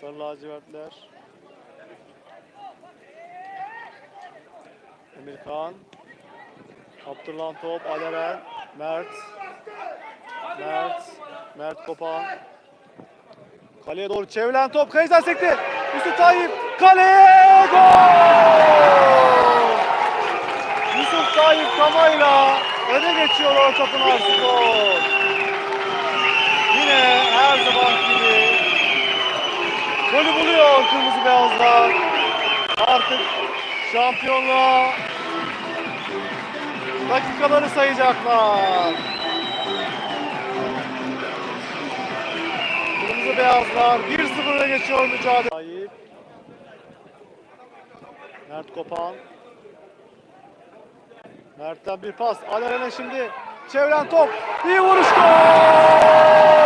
Sarı lacivertler. Emirkan. Abdurrahman top. Aleren. Mert. Mert. Mert Kopan. Kaleye doğru çevrilen top. Kayısan sekti. Yusuf Tayyip. Kaleye gol! Yusuf Tayyip kamayla öne geçiyor Orta Spor. Yine her zaman gibi golü buluyor kırmızı beyazlar. Artık şampiyonluğa dakikaları sayacaklar. Kırmızı beyazlar 1-0'a geçiyor mücadele. Mert Kopan. Mert'ten bir pas. Alerene şimdi çeviren top. Bir vuruş gol!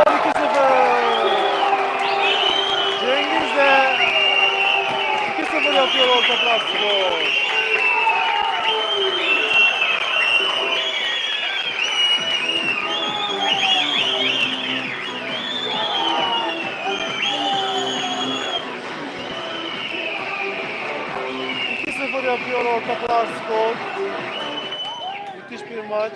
2-0 yapıyor Orta Trabzonspor. sıfır yapıyor Orta Trabzonspor. Müthiş bir maç.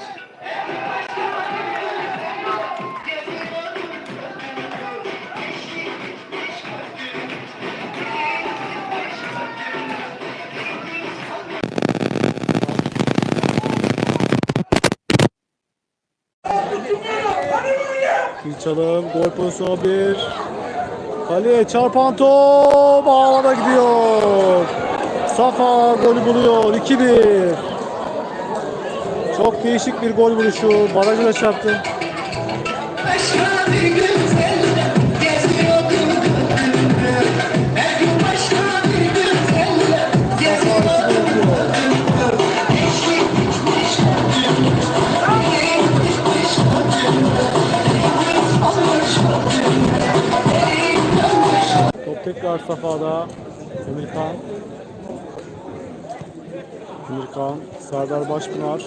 Kilçalım gol pozisyonu bir. Kaleye çarpan top ağlara gidiyor. Safa golü buluyor 2-1. Çok değişik bir gol vuruşu. Barajı da çarptı. Tekrar Safa'da. Emirkan. Emirkan. Serdar Başpınar.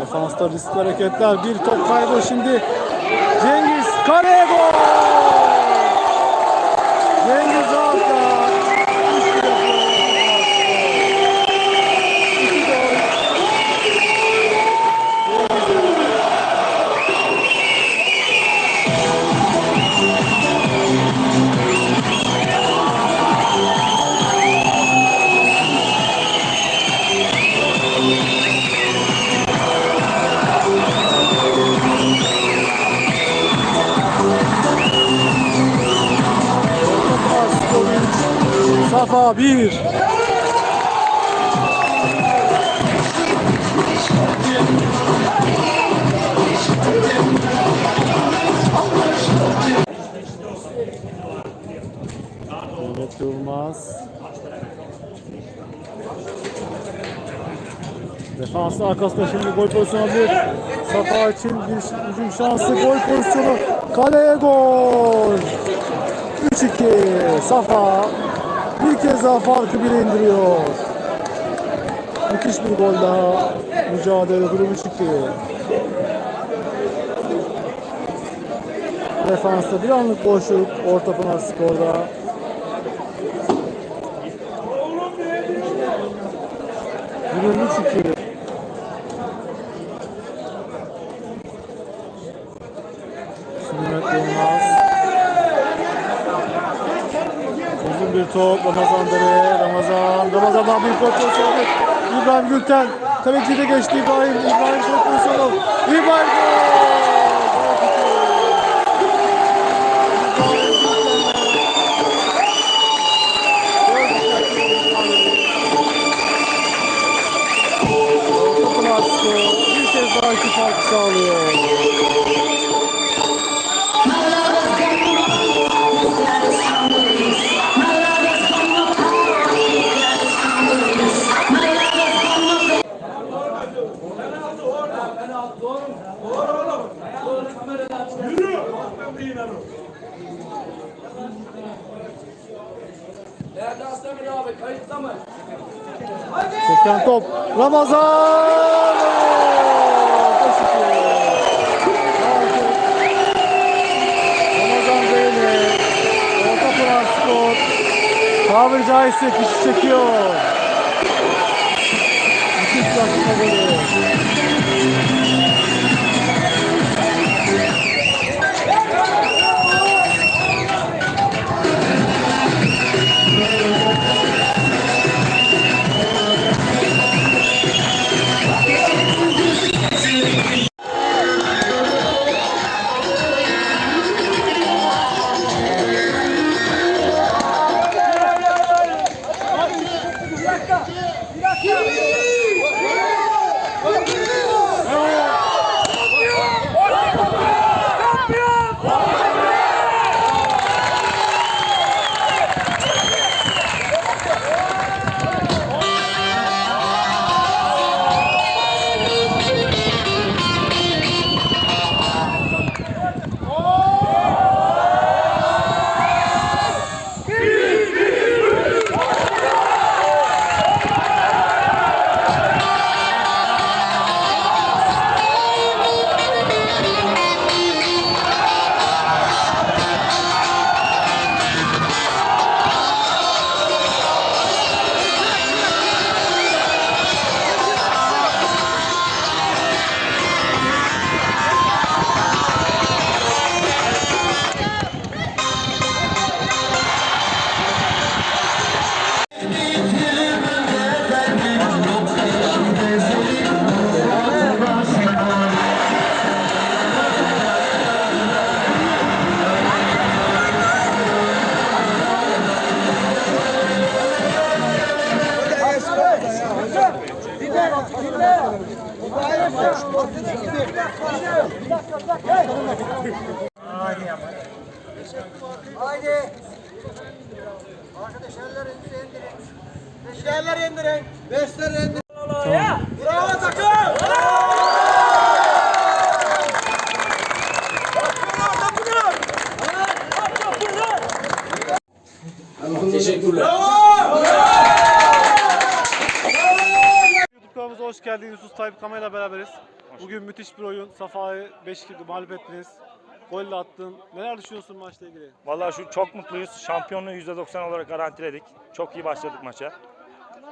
Defansta riskli hareketler. Bir top kaybı şimdi. Cengiz kaleye gol! Cengiz Alkan. Safa 1. Mehmet Yılmaz. Defansın arkasında şimdi gol pozisyonu bir. Safa için bir hücum şansı gol pozisyonu. Kaleye gol. 3-2 Safa bir kez daha farkı bire indiriyor. Müthiş bir gol daha. Mücadele durum 3-2. Defansta bir anlık boşluk Orta Pınar Spor'da. Durum 3-2. Şimdi Mehmet Yılmaz. Bir top Ramazan Dere, Ramazan, Ramazan'dan bir gol pozisyonu. İbrahim Gülten, kaleci de geçti İbrahim, İbrahim gol pozisyonu. İbrahim gol! Doğru oğlum. Doğru kameradan çıkar. Yürü. Ben de inanırım. Değerli Aslan abi kayıtta mı? Hadi. Çeken top. Ramazan. Teşekkür Tabiri caizse kişi çekiyor. Müthiş bir dakika Beşlerleri indirin. Beşleri indirin. Bravo takım. Teşekkürler. YouTube kanalımıza hoş geldiniz. Yusuf Tayyip Kama ile beraberiz. Bugün müthiş bir oyun. Safa'yı 5-2 mağlup ettiniz. Golle attın. Neler düşünüyorsun maçla ilgili? Vallahi şu çok mutluyuz. Şampiyonluğu %90 olarak garantiledik. Çok iyi başladık maça.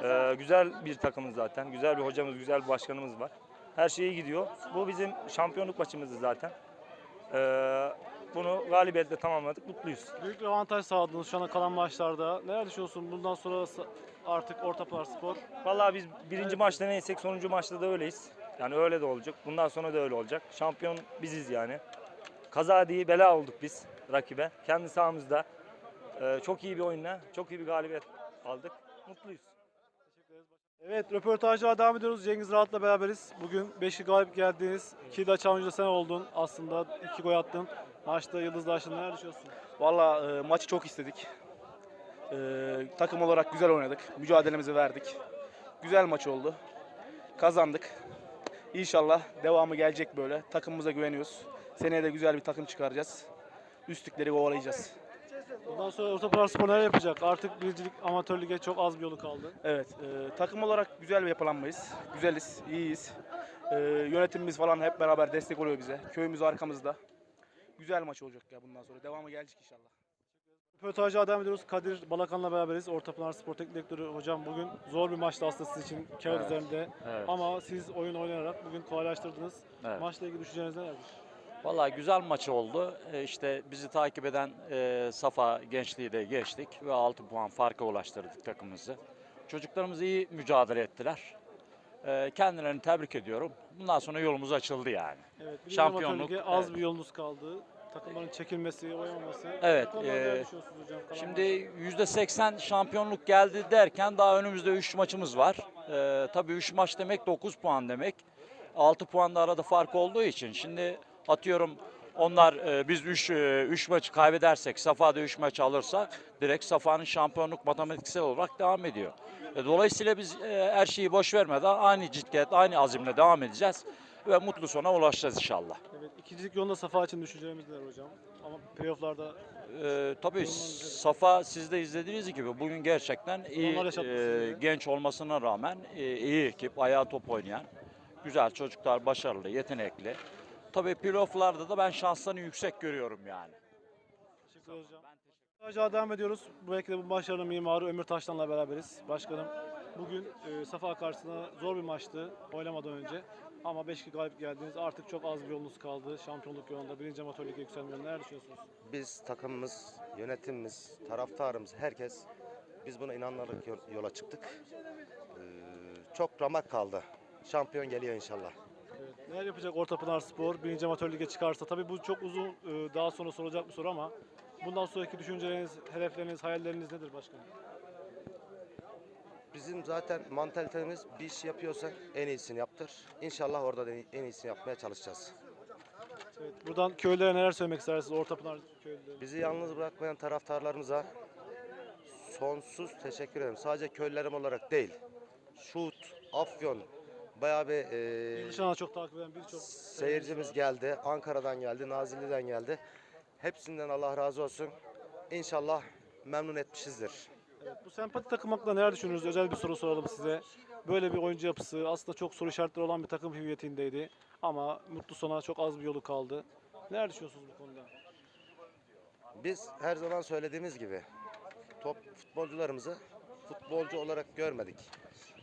Ee, güzel bir takımız zaten. Güzel bir hocamız, güzel bir başkanımız var. Her şey iyi gidiyor. Bu bizim şampiyonluk maçımızdı zaten. Ee, bunu galibiyetle tamamladık. Mutluyuz. Büyük bir avantaj sağladınız şu ana kalan maçlarda. Neler düşünüyorsun? Bundan sonra artık Ortapınar Spor. Vallahi biz birinci maçta neysek sonuncu maçta da öyleyiz. Yani öyle de olacak. Bundan sonra da öyle olacak. Şampiyon biziz yani. Kaza değil bela olduk biz rakibe. Kendi sahamızda ee, çok iyi bir oyunla, çok iyi bir galibiyet aldık. Mutluyuz. Evet röportajlara devam ediyoruz. Cengiz Rahat'la beraberiz. Bugün 5'i galip geldiniz. 2 de oyuncu sen oldun. Aslında 2 gol attın. Maçta yıldızla açtın. Neler düşünüyorsun? Valla e, maçı çok istedik. E, takım olarak güzel oynadık. Mücadelemizi verdik. Güzel maç oldu. Kazandık. İnşallah devamı gelecek böyle. Takımımıza güveniyoruz. Seneye de güzel bir takım çıkaracağız. Üstlükleri kovalayacağız. Bundan sonra Ortapınar Spor neler yapacak? Artık birincilik amatör lige çok az bir yolu kaldı. Evet, e, takım olarak güzel bir yapılanmayız. Güzeliz, iyiyiz. E, yönetimimiz falan hep beraber destek oluyor bize. Köyümüz arkamızda. Güzel maç olacak ya bundan sonra. Devamı gelecek inşallah. Röportajlara devam ediyoruz. Kadir Balakan'la beraberiz. Ortapınar Spor Teknik Direktörü hocam bugün zor bir maçtı aslında sizin için kağıt üzerinde. evet. Ama siz oyun oynayarak bugün kolaylaştırdınız. Evet. Maçla ilgili düşünceleriniz nelerdir? Vallahi güzel maç oldu. E, İşte bizi takip eden e, Safa gençliği de geçtik ve 6 puan farka ulaştırdık takımımızı. Çocuklarımız iyi mücadele ettiler. E, kendilerini tebrik ediyorum. Bundan sonra yolumuz açıldı yani. Evet, bir Şampiyonluk, lige az evet. bir yolunuz kaldı. Takımların çekilmesi, oynamaması. Evet, e, hocam? Şimdi %80 şampiyonluk geldi derken daha önümüzde 3 maçımız var. Ee, tabii 3 maç demek 9 puan demek. 6 puan da arada fark olduğu için şimdi atıyorum onlar e, biz 3 3 maçı kaybedersek Safa'da 3 maç alırsa direkt Safa'nın şampiyonluk matematiksel olarak devam ediyor. E, dolayısıyla biz e, her şeyi boş vermeden aynı ciddiyet, aynı azimle devam edeceğiz ve mutlu sona ulaşacağız inşallah. Evet, ikincilik yolunda Safa için düşüncelerimiz neler hocam? Ama playofflarda Ee, tabii Safa siz de izlediğiniz gibi bugün gerçekten iyi e, genç olmasına rağmen e, iyi ekip, ayağa top oynayan güzel çocuklar, başarılı, yetenekli. Tabii playoff'larda da ben şanslarını yüksek görüyorum yani. teşekkür hocam. Aşağı devam ediyoruz. Belki de bu başarının mimarı Ömür Taşlan'la beraberiz. Başkanım bugün e, Safa karşısında zor bir maçtı oynamadan önce. Ama 5 galip geldiniz. Artık çok az bir yolunuz kaldı. Şampiyonluk yolunda, birinci amatör lige yükselme yolunda. Neler düşünüyorsunuz? Biz takımımız, yönetimimiz, taraftarımız, herkes biz buna inanarak yol- yola çıktık. Ee, çok ramak kaldı. Şampiyon geliyor inşallah. Neler yapacak Ortapınar Spor birinci amatör lige çıkarsa? Tabii bu çok uzun e, daha sonra sorulacak bir soru ama bundan sonraki düşünceleriniz, hedefleriniz, hayalleriniz nedir başkanım? Bizim zaten mantalitemiz bir iş yapıyorsak en iyisini yaptır. İnşallah orada da en iyisini yapmaya çalışacağız. Evet. Buradan köylülere neler söylemek istersiniz Ortapınar köylülerine? Bizi yalnız bırakmayan taraftarlarımıza sonsuz teşekkür ederim. Sadece köylülerim olarak değil. Şut, Afyon, bayağı bir e, Dışarıdan çok takip eden birçok Seyircimiz geldi. Ankara'dan geldi, Nazilli'den geldi. Hepsinden Allah razı olsun. İnşallah memnun etmişizdir. Evet, bu sempati takım hakkında neler düşünüyorsunuz? Özel bir soru soralım size. Böyle bir oyuncu yapısı aslında çok soru işaretleri olan bir takım hüviyetindeydi. Ama mutlu sona çok az bir yolu kaldı. Neler düşünüyorsunuz bu konuda? Biz her zaman söylediğimiz gibi top futbolcularımızı futbolcu olarak görmedik.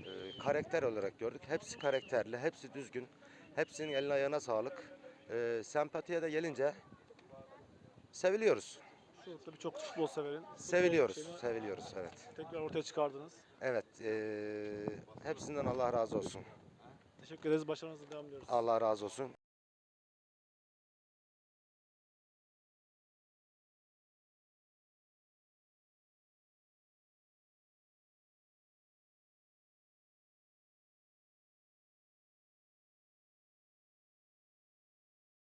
Ee, karakter olarak gördük. Hepsi karakterli, hepsi düzgün. Hepsinin eline ayağına sağlık. Ee, sempatiye de gelince seviliyoruz. Şurada birçok futbol severin. futbol Seviliyoruz, şeyini seviliyoruz evet. Tekrar ortaya çıkardınız. Evet, ee, hepsinden Allah razı olsun. Teşekkür ederiz. Başarınızla devam ediyoruz. Allah razı olsun.